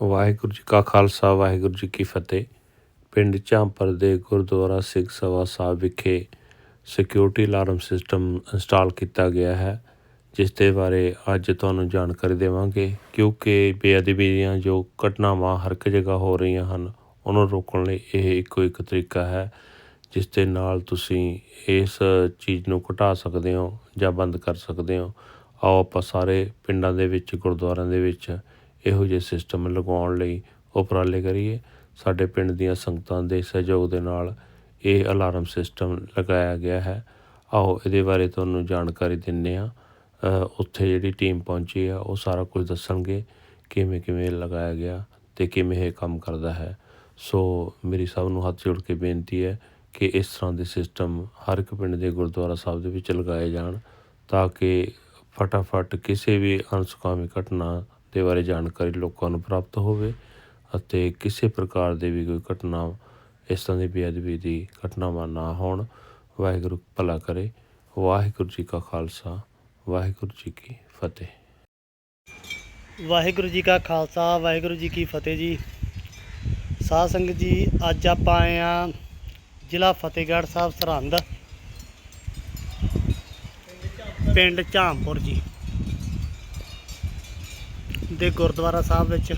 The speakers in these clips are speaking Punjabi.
ਵਾਹਿਗੁਰੂ ਜੀ ਕਾ ਖਾਲਸਾ, ਵਾਹਿਗੁਰੂ ਜੀ ਕੀ ਫਤਿਹ। ਪਿੰਡ ਝਾਂਪਰ ਦੇ ਗੁਰਦੁਆਰਾ ਸਿੰਘ ਸਭਾ ਸਾਹਿਬ ਵਿਖੇ ਸਿਕਿਉਰਿਟੀ ਅਲਾਰਮ ਸਿਸਟਮ ਇੰਸਟਾਲ ਕੀਤਾ ਗਿਆ ਹੈ, ਜਿਸ ਦੇ ਬਾਰੇ ਅੱਜ ਤੁਹਾਨੂੰ ਜਾਣਕਾਰੀ ਦੇਵਾਂਗੇ, ਕਿਉਂਕਿ ਬੇਅਦਬੀ ਦੀਆਂ ਜੋ ਘਟਨਾਵਾਂ ਹਰ ਇੱਕ ਜਗ੍ਹਾ ਹੋ ਰਹੀਆਂ ਹਨ, ਉਹਨੂੰ ਰੋਕਣ ਲਈ ਇਹ ਇੱਕੋ ਇੱਕ ਤਰੀਕਾ ਹੈ, ਜਿਸ ਦੇ ਨਾਲ ਤੁਸੀਂ ਇਸ ਚੀਜ਼ ਨੂੰ ਘਟਾ ਸਕਦੇ ਹੋ ਜਾਂ ਬੰਦ ਕਰ ਸਕਦੇ ਹੋ। ਆਓ ਆਪਾਂ ਸਾਰੇ ਪਿੰਡਾਂ ਦੇ ਵਿੱਚ, ਗੁਰਦੁਆਰਿਆਂ ਦੇ ਵਿੱਚ ਇਹੋ ਜਿਹੇ ਸਿਸਟਮ ਲਗਾਉਣ ਲਈ ਉਪਰਾਲੇ ਕਰੀਏ। ਸਾਡੇ ਪਿੰਡ ਦੀਆਂ ਸੰਗਤਾਂ ਦੇ ਸਹਿਯੋਗ ਦੇ ਨਾਲ ਇਹ ਅਲਾਰਮ ਸਿਸਟਮ ਲਗਾਇਆ ਗਿਆ ਹੈ। ਆਓ ਇਹਦੇ ਬਾਰੇ ਤੁਹਾਨੂੰ ਜਾਣਕਾਰੀ ਦਿੰਨੇ ਆ ਉੱਥੇ ਜਿਹੜੀ ਟੀਮ ਪਹੁੰਚੀ ਆ, ਉਹ ਸਾਰਾ ਕੁਝ ਦੱਸਣਗੇ, ਕਿਵੇਂ ਕਿਵੇਂ ਲਗਾਇਆ ਗਿਆ ਤੇ ਕਿਵੇਂ ਇਹ ਕੰਮ ਕਰਦਾ ਹੈ। ਸੋ ਮੇਰੀ ਸਭ ਨੂੰ ਹੱਥ ਜੋੜ ਕੇ ਬੇਨਤੀ ਹੈ ਕਿ ਇਸ ਤਰ੍ਹਾਂ ਦੇ ਸਿਸਟਮ ਹਰ ਇੱਕ ਪਿੰਡ ਦੇ ਗੁਰਦੁਆਰਾ ਸਾਹਿਬ ਦੇ ਵਿੱਚ ਲਗਾਏ ਜਾਣ, ਤਾਂ ਕਿ ਫਟਾਫਟ ਕਿਸੇ ਵੀ ਅਨਸੁਖਾਵੀ ਘਟਨਾ ਦੇ ਬਾਰੇ ਜਾਣਕਾਰੀ ਲੋਕਾਂ ਨੂੰ ਪ੍ਰਾਪਤ ਹੋਵੇ ਅਤੇ ਕਿਸੇ ਪ੍ਰਕਾਰ ਦੀ ਵੀ ਕੋਈ ਘਟਨਾ, ਇਸ ਤਰ੍ਹਾਂ ਦੀ ਬੇਅਦਬੀ ਦੀ ਘਟਨਾਵਾਂ ਨਾ ਹੋਣ, ਵਾਹਿਗੁਰੂ ਭਲਾ ਕਰੇ। ਵਾਹਿਗੁਰੂ ਜੀ ਕਾ ਖਾਲਸਾ, ਵਾਹਿਗੁਰੂ ਜੀ ਕੀ ਫਤਿਹ। ਵਾਹਿਗੁਰੂ ਜੀ ਕਾ ਖਾਲਸਾ, ਵਾਹਿਗੁਰੂ ਜੀ ਕੀ ਫਤਿਹ ਜੀ। ਸਾਧ ਸੰਗਤ ਜੀ, ਅੱਜ ਆਪਾਂ ਆਏ ਆ ਜ਼ਿਲ੍ਹਾ ਫਤਿਹਗੜ੍ਹ ਸਾਹਿਬ ਸਰਹੰਦ। ਪਿੰਡ ਝਾਮਪੁਰ ਜੀ। ਦੇ ਗੁਰਦੁਆਰਾ ਸਾਹਿਬ ਵਿੱਚ।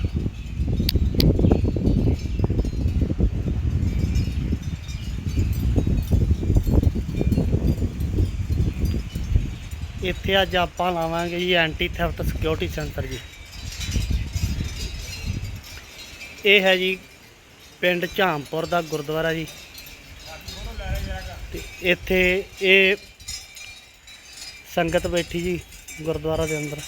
ਇੱਥੇ ਅੱਜ ਆਪਾਂ ਲਾਵਾਂਗੇ ਜੀ ਐਂਟੀ ਥੈਫਟ ਸਿਕਿਉਰਿਟੀ ਸੈਂਟਰ ਜੀ। ਇਹ ਹੈ ਜੀ ਪਿੰਡ ਝਾਮਪੁਰ ਦਾ ਗੁਰਦੁਆਰਾ ਜੀ। ਤੇ ਇੱਥੇ ਇਹ ਸੰਗਤ ਬੈਠੀ ਜੀ ਗੁਰਦੁਆਰਾ ਦੇ ਅੰਦਰ।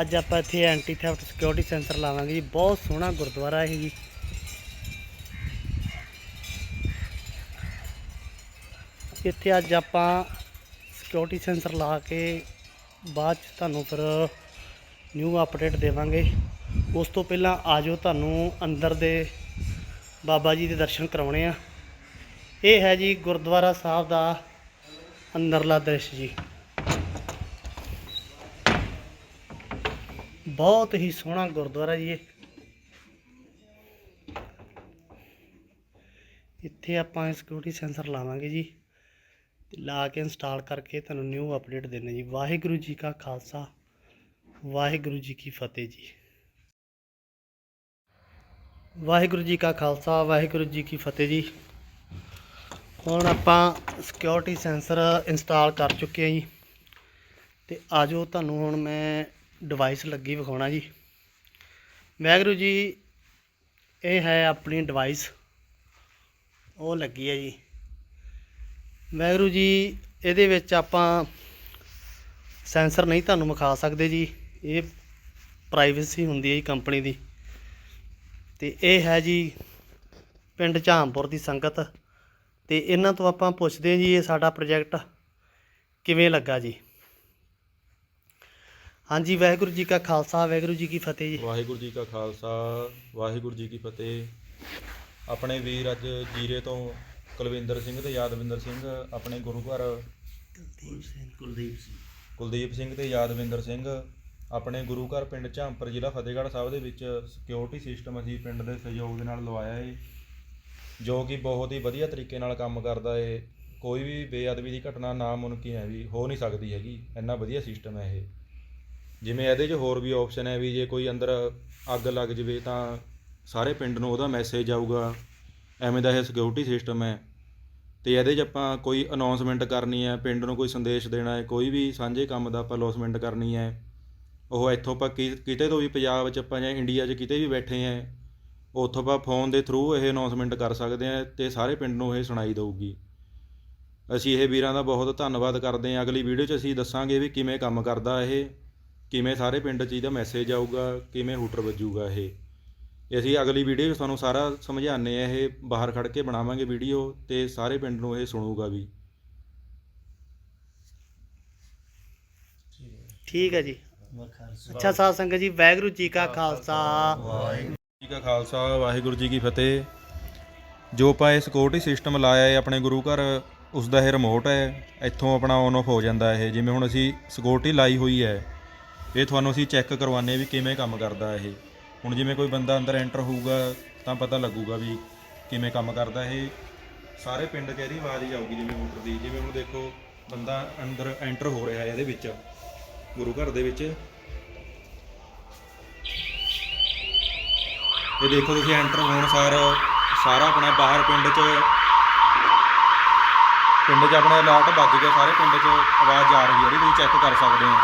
ਅੱਜ ਆਪਾਂ ਇੱਥੇ ਐਂਟੀ ਥੈਫਟ ਸਿਕਿਉਰਿਟੀ ਸੈਂਟਰ ਲਾਵਾਂਗੇ ਜੀ। ਬਹੁਤ ਸੋਹਣਾ ਗੁਰਦੁਆਰਾ ਹੈ ਜੀ। ਇੱਥੇ ਅੱਜ ਆਪਾਂ ਸਿਕਿਉਰਿਟੀ ਸੈਂਸਰ ਲਾ ਕੇ ਬਾਅਦ ਚ ਤੁਹਾਨੂੰ ਫਿਰ ਨਿਊ ਅਪਡੇਟ ਦੇਵਾਂਗੇ। ਉਸ ਤੋਂ ਪਹਿਲਾਂ ਆਜੋ ਤੁਹਾਨੂੰ ਅੰਦਰ ਦੇ ਬਾਬਾ ਜੀ ਦੇ ਦਰਸ਼ਨ ਕਰਾਉਣੇ ਆ। ਇਹ ਹੈ ਜੀ ਗੁਰਦੁਆਰਾ ਸਾਹਿਬ ਦਾ ਅੰਦਰਲਾ ਦ੍ਰਿਸ਼ ਜੀ। ਬਹੁਤ ਹੀ ਸੋਹਣਾ ਗੁਰਦੁਆਰਾ ਜੀ ਇਹ। ਇੱਥੇ ਆਪਾਂ ਸਿਕਿਉਰਿਟੀ ਸੈਂਸਰ ਲਾਵਾਂਗੇ ਜੀ ਤੇ ਲਾ ਕੇ ਇੰਸਟਾਲ ਕਰਕੇ ਤੁਹਾਨੂੰ ਨਿਊ ਅਪਡੇਟ ਦੇਣਾ ਜੀ। ਵਾਹਿਗੁਰੂ ਜੀ ਕਾ ਖਾਲਸਾ, ਵਾਹਿਗੁਰੂ ਜੀ ਕੀ ਫਤਿਹ ਜੀ। ਵਾਹਿਗੁਰੂ ਜੀ ਕਾ ਖਾਲਸਾ, ਵਾਹਿਗੁਰੂ ਜੀ ਕੀ ਫਤਿਹ ਜੀ। ਹੁਣ ਆਪਾਂ ਸਿਕਿਉਰਿਟੀ ਸੈਂਸਰ ਇੰਸਟਾਲ ਕਰ ਚੁੱਕੇ ਹਾਂ ਜੀ। ਤੇ ਆਜੋ ਤੁਹਾਨੂੰ ਹੁਣ ਮੈਂ ਡਿਵਾਈਸ ਲੱਗੀ ਵਿਖਾਉਣਾ ਜੀ। ਵਾਹਿਗੁਰੂ ਜੀ, ਇਹ ਹੈ ਆਪਣੀ ਡਿਵਾਈਸ ਉਹ ਲੱਗੀ ਹੈ ਜੀ। ਵਾਹਿਗੁਰੂ ਜੀ, ਇਹਦੇ ਵਿੱਚ ਆਪਾਂ ਸੈਂਸਰ ਨਹੀਂ ਤੁਹਾਨੂੰ ਵਿਖਾ ਸਕਦੇ ਜੀ। ਇਹ ਪ੍ਰਾਈਵੇਸੀ ਹੁੰਦੀ ਹੈ ਜੀ ਕੰਪਨੀ ਦੀ। ਤੇ ਇਹ ਹੈ ਜੀ ਪਿੰਡ ਝਾਮਪੁਰ ਦੀ ਸੰਗਤ। ਤੇ ਇਹਨਾਂ ਤੋਂ ਆਪਾਂ ਪੁੱਛਦੇ ਹਾਂ ਜੀ, ਇਹ ਸਾਡਾ ਪ੍ਰੋਜੈਕਟ ਕਿਵੇਂ ਲੱਗਾ ਜੀ? ਹਾਂਜੀ ਵਾਹਿਗੁਰੂ ਜੀ ਕਾ ਖਾਲਸਾ ਵਾਹਿਗੁਰੂ ਜੀ ਕੀ ਫਤਿਹ ਜੀ। ਵਾਹਿਗੁਰੂ ਜੀ ਕਾ ਖਾਲਸਾ ਵਾਹਿਗੁਰੂ ਜੀ ਕੀ ਫਤਿਹ। ਆਪਣੇ ਵੀਰ ਅੱਜ ਜੀਰੇ ਤੋਂ ਕੁਲਵਿੰਦਰ ਸਿੰਘ ਤੇ ਯਾਦਵਿੰਦਰ ਸਿੰਘ ਆਪਣੇ ਗੁਰੂ ਘਰ ਕੁਲਦੀਪ ਸਿੰਘ। ਕੁਲਦੀਪ ਸਿੰਘ। ਕੁਲਦੀਪ ਸਿੰਘ ਤੇ ਯਾਦਵਿੰਦਰ ਸਿੰਘ ਆਪਣੇ ਗੁਰੂ ਘਰ ਪਿੰਡ ਝਾਂਪਰ ਜ਼ਿਲ੍ਹਾ ਫਤਿਹਗੜ੍ਹ ਸਾਹਿਬ ਦੇ ਵਿੱਚ ਸਿਕਿਉਰਿਟੀ ਸਿਸਟਮ ਅਸੀਂ ਪਿੰਡ ਦੇ ਸਹਿਯੋਗ ਦੇ ਨਾਲ ਲਵਾਇਆ ਏ ਜੋ ਕਿ ਬਹੁਤ ਹੀ ਵਧੀਆ ਤਰੀਕੇ ਨਾਲ ਕੰਮ ਕਰਦਾ ਏ। ਕੋਈ ਵੀ ਬੇਅਦਬੀ ਦੀ ਘਟਨਾ ਨਾ ਮੁਮਕਿਨ ਹੈ ਵੀ ਹੋ ਨਹੀਂ ਸਕਦੀ ਹੈਗੀ ਇੰਨਾ ਵਧੀਆ ਸਿਸਟਮ ਹੈ ਇਹ। ਜਿਵੇਂ ਇਹਦੇ 'ਚ ਹੋਰ ਵੀ ਆਪਸ਼ਨ ਹੈ ਵੀ ਜੇ ਕੋਈ ਅੰਦਰ ਅੱਗ ਲੱਗ ਜਵੇ ਤਾਂ ਸਾਰੇ ਪਿੰਡ ਨੂੰ ਉਹਦਾ ਮੈਸੇਜ ਆਊਗਾ। ਐਵੇਂ ਦਾ ਇਹ ਸਿਕਿਉਰਿਟੀ ਸਿਸਟਮ ਹੈ। ਤੇ ਇਹਦੇ 'ਚ ਆਪਾਂ ਕੋਈ ਅਨਾਉਂਸਮੈਂਟ ਕਰਨੀ ਹੈ, ਪਿੰਡ ਨੂੰ ਕੋਈ ਸੰਦੇਸ਼ ਦੇਣਾ ਹੈ, ਕੋਈ ਵੀ ਸਾਂਝੇ ਕੰਮ ਦਾ ਆਪਾਂ ਅਨਾਉਂਸਮੈਂਟ ਕਰਨੀ ਹੈ। ਉਹ ਇੱਥੋਂ ਆਪਾਂ ਕਿ- ਕਿਤੇ ਤੋਂ ਵੀ ਪੰਜਾਬ 'ਚ ਆਪਾਂ ਜਾਂ ਇੰਡੀਆ 'ਚ ਕਿਤੇ ਵੀ ਬੈਠੇ ਹਾਂ, ਉੱਥੋਂ ਆਪਾਂ ਫੋਨ ਦੇ ਥਰੂ ਇਹ ਅਨਾਉਂਸਮੈਂਟ ਕਰ ਸਕਦੇ ਹਾਂ ਤੇ ਸਾਰੇ ਪਿੰਡ ਨੂੰ ਇਹ ਸੁਣਾਈ ਦਊਗੀ। ਅਸੀਂ ਇਹ ਵੀਰਾਂ ਦਾ ਬਹੁਤ ਧੰਨਵਾਦ ਕਰਦੇ ਹਾਂ। ਅਗਲੀ ਵੀਡੀਓ 'ਚ ਅਸੀਂ ਦੱਸਾਂਗੇ ਵੀ ਕਿਵੇਂ ਕੰਮ ਕਰਦਾ ਇਹ। ਕਿਵੇਂ ਸਾਰੇ ਪਿੰਡ 'ਚ ਇਹਦਾ ਮੈਸੇਜ ਆਊਗਾ ਕਿਵੇਂ ਹੂਟਰ ਵੱਜੂਗਾ ਇਹ? ਇਹ ਅਸੀਂ ਅਗਲੀ ਵੀਡੀਓ 'ਚ ਤੁਹਾਨੂੰ ਸਾਰਾ ਸਮਝਾਉਂਦੇ ਆ ਇਹ ਬਾਹਰ ਖੜ ਕੇ ਬਣਾਵਾਂਗੇ ਵੀਡੀਓ ਤੇ ਸਾਰੇ ਪਿੰਡ ਨੂੰ ਇਹ ਸੁਣੂਗਾ ਵੀ। ਠੀਕ ਹੈ ਜੀ। ਅੱਛਾ ਸਾਧ ਸੰਗਤ ਜੀ ਵਾਹਿਗੁਰੂ ਜੀ ਕਾ ਖਾਲਸਾ। ਜੀ ਕਾ ਖਾਲਸਾ ਵਾਹਿਗੁਰੂ ਜੀ ਕੀ ਫਤਿਹ। ਜੋ ਆਪਾਂ ਇਹ ਸਿਕਿਉਰਿਟੀ ਸਿਸਟਮ ਲਾਇਆ ਹੈ ਆਪਣੇ ਗੁਰੂ ਘਰ ਉਸ ਦਾ ਇਹ ਰਿਮੋਟ ਹੈ। ਇੱਥੋਂ ਆਪਣਾ ਔਨ ਆਫ ਹੋ ਜਾਂਦਾ ਇਹ। ਜਿਵੇਂ ਹੁਣ ਅਸੀਂ ਸਿਕਿਉਰਿਟੀ ਲਾਈ ਹੋਈ ਹੈ ਇਹ ਤੁਹਾਨੂੰ ਅਸੀਂ ਚੈੱਕ ਕਰਵਾਉਂਦੇ ਵੀ ਕਿਵੇਂ ਕੰਮ ਕਰਦਾ ਇਹ। ਹੁਣ ਜਿਵੇਂ ਕੋਈ ਬੰਦਾ ਅੰਦਰ ਐਂਟਰ ਹੋਊਗਾ, ਤਾਂ ਪਤਾ ਲੱਗੂਗਾ ਵੀ ਕਿਵੇਂ ਕੰਮ ਕਰਦਾ ਇਹ। ਸਾਰੇ ਪਿੰਡ 'ਚ ਇਹਦੀ ਆਵਾਜ਼ ਹੀ ਆਊਗੀ, ਜਿਵੇਂ ਮੋਟਰ ਦੀ। ਜਿਵੇਂ ਹੁਣ ਦੇਖੋ, ਬੰਦਾ ਅੰਦਰ ਐਂਟਰ ਹੋ ਰਿਹਾ ਹੈ ਇਹਦੇ ਵਿੱਚ, ਗੁਰੂ ਘਰ ਦੇ ਵਿੱਚ। ਇਹ ਦੇਖੋ ਤੁਸੀਂ ਐਂਟਰ ਹੋਣ ਸਾਰ, ਸਾਰਾ ਆਪਣਾ ਬਾਹਰ ਪਿੰਡ 'ਚ ਪਿੰਡ 'ਚ ਆਪਣਾ ਅਲਰਟ ਵੱਜ ਗਿਆ, ਸਾਰੇ ਪਿੰਡ 'ਚ ਆਵਾਜ਼ ਆ ਰਹੀ ਹੈ। ਜਿਹੜੀ ਤੁਸੀਂ ਚੈੱਕ ਕਰ ਸਕਦੇ ਹੋ।